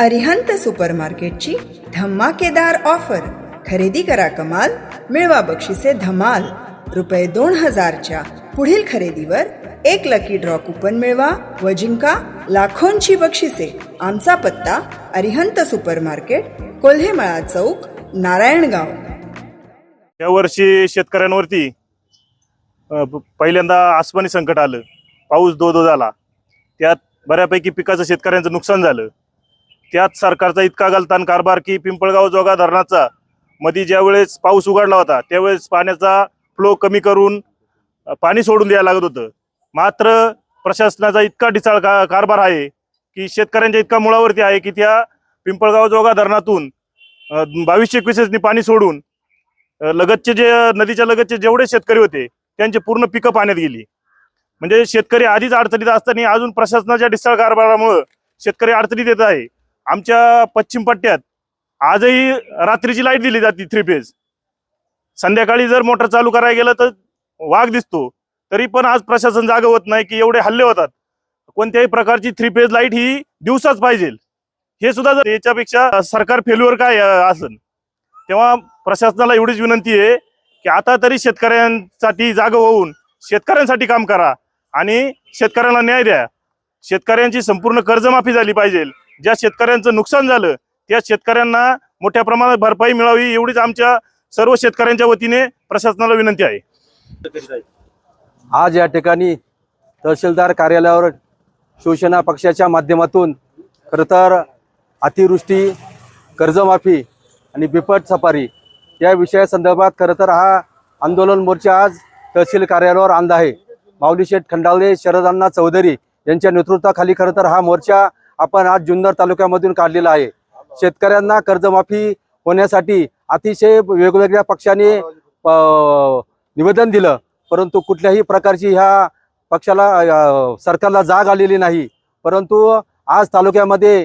अरिहंत सुपरमार्केटची धमाकेदार ऑफर. खरेदी करा कमाल मिळवा बक्षिसे धमाल. रुपये दोन हजारच्या पुढील खरेदीवर एक लकी ड्रॉ कुपन मिळवा व जिंका लाखोंची बक्षिसे. आमचा पत्ता अरिहंत सुपरमार्केट कोल्हेमळा चौक नारायणगाव. या वर्षी शेतकऱ्यांवरती अ, प- पहिल्यांदा आसमानी संकट आलं. पाऊस दो दो झाला. त्यात बऱ्यापैकी पिकाचं शेतकऱ्यांचं नुकसान झालं. त्यात सरकारचा इतका गलतान कारभार की पिंपळगाव जोगा धरणाचा मध्ये ज्यावेळेस पाऊस उघडला होता त्यावेळेस पाण्याचा फ्लो कमी करून पाणी सोडून द्यायला लागत होतं. मात्र प्रशासनाचा इतका ढिसाळ का कारभार आहे की शेतकऱ्यांच्या इतका मुळावरती आहे की त्या पिंपळगाव जोगा धरणातून बावीस बावीसशे पाणी सोडून लगतचे जे नदीच्या लगतचे जेवढे शेतकरी होते त्यांचे पूर्ण पिकं पाण्यात गेली. म्हणजे शेतकरी आधीच अडचणीत असताना अजून प्रशासनाच्या ढिसाळ कारभारामुळं शेतकरी अडचणीत येत आहे. आमच्या पश्चिम पट्ट्यात आजही रात्रीची लाइट दिली जाते थ्री फेज संध्याकाळी जर मोटर चालू करायला गेलं तर वाघ दिसतो तरी पण आज प्रशासन जाग होत नाही की एवढे हल्ले होतात. कोणत्याही प्रकारची थ्री फेज लाइट ही दिवसाच पाहिजे. हे सुद्धा जर याच्यापेक्षा सरकार फेल्युअर काय असेल तेव्हा प्रशासनाला एवढीच विनंती आहे की आता तरी शेतकऱ्यांसाठी जाग होऊन शेतकऱ्यांसाठी काम करा आणि शेतकऱ्यांना न्याय द्या. शेतकऱ्यांची संपूर्ण कर्जमाफी झाली पाहिजे. ज्या शेतकऱ्यांचं नुकसान झालं त्या शेतकऱ्यांना मोठ्या प्रमाणात भरपाई मिळावी एवढीच आमच्या सर्व शेतकऱ्यांच्या वतीने प्रशासनाला विनंती आहे. आज या ठिकाणी तहसीलदार कार्यालयावर शिवसेना पक्षाच्या माध्यमातून खरं तर अतिवृष्टी कर्जमाफी आणि बिपट सफारी या विषयासंदर्भात खरं तर हा आंदोलन मोर्चा आज तहसील कार्यालयावर आणला आहे. माऊली शेठ खंडावले शरदांना चौधरी यांच्या नेतृत्वाखाली खरं तर हा मोर्चा आपण आज जुन्नर तालुक्यामधून काढलेला आहे. शेतकऱ्यांना कर्जमाफी होण्यासाठी अतिशय वेगवेगळ्या पक्षाने निवेदन दिलं. परंतु कुठल्याही प्रकारची ह्या पक्षाला सरकारला जाग आलेली नाही. परंतु आज तालुक्यामध्ये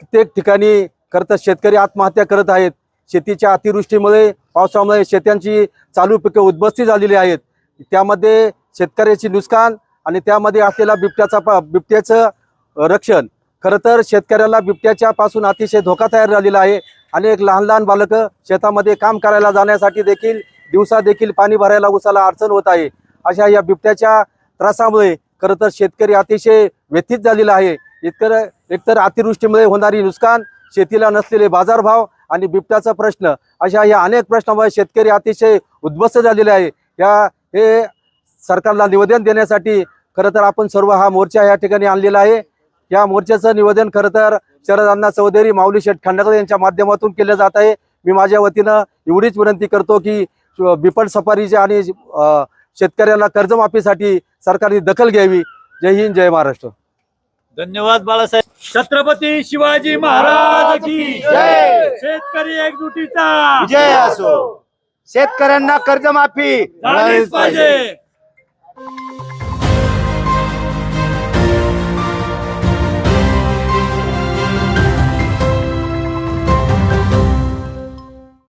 कित्येक ठिकाणी करत शेतकरी आत्महत्या करत आहेत. शेतीच्या अतिवृष्टीमुळे पावसामुळे शेत्यांची चालू पिके उद्ध्वस्ती झालेली आहेत. त्यामध्ये शेतकऱ्याची नुकसान आणि त्यामध्ये असलेला बिबट्याचा प- बिबट्याचं रक्षण. खरं तर शेतकऱ्याला बिबट्याच्या पासून अतिशय धोका तयार झालेला आहे. अनेक लहान लहान बालकं शेतामध्ये काम करायला जाण्यासाठी देखील दिवसा देखील पाणी भरायला उसाला अडचण होत आहे. अशा या बिबट्याच्या त्रासामुळे खरं तर शेतकरी अतिशय व्यथित झालेला आहे. इतकर एकतर अतिवृष्टीमुळे होणारी नुकसान शेतीला नसलेले बाजारभाव आणि बिबट्याचा प्रश्न अशा या अनेक प्रश्नामुळे शेतकरी अतिशय उद्ध्वस्त झालेले आहे. या हे सरकारला निवेदन देण्यासाठी खरं तर आपण सर्व हा मोर्चा या ठिकाणी आणलेला आहे. या मोर्चाचं निवेदन खरं तर शरद अण्णा चौधरी माऊली शेठ खंडागळे यांच्या माध्यमातून केलं जात आहे. मी माझ्या वतीनं एवढीच विनंती करतो की बिपट सफारीच्या आणि शेतकऱ्याला कर्जमाफीसाठी सरकारने दखल घ्यावी. जय हिंद जय महाराष्ट्र. धन्यवाद बाळासाहेब. छत्रपती शिवाजी महाराज की जय. शेतकरी एकजुटीचा. विजय असो. शेतकऱ्यांना कर्जमाफी पाहिजे.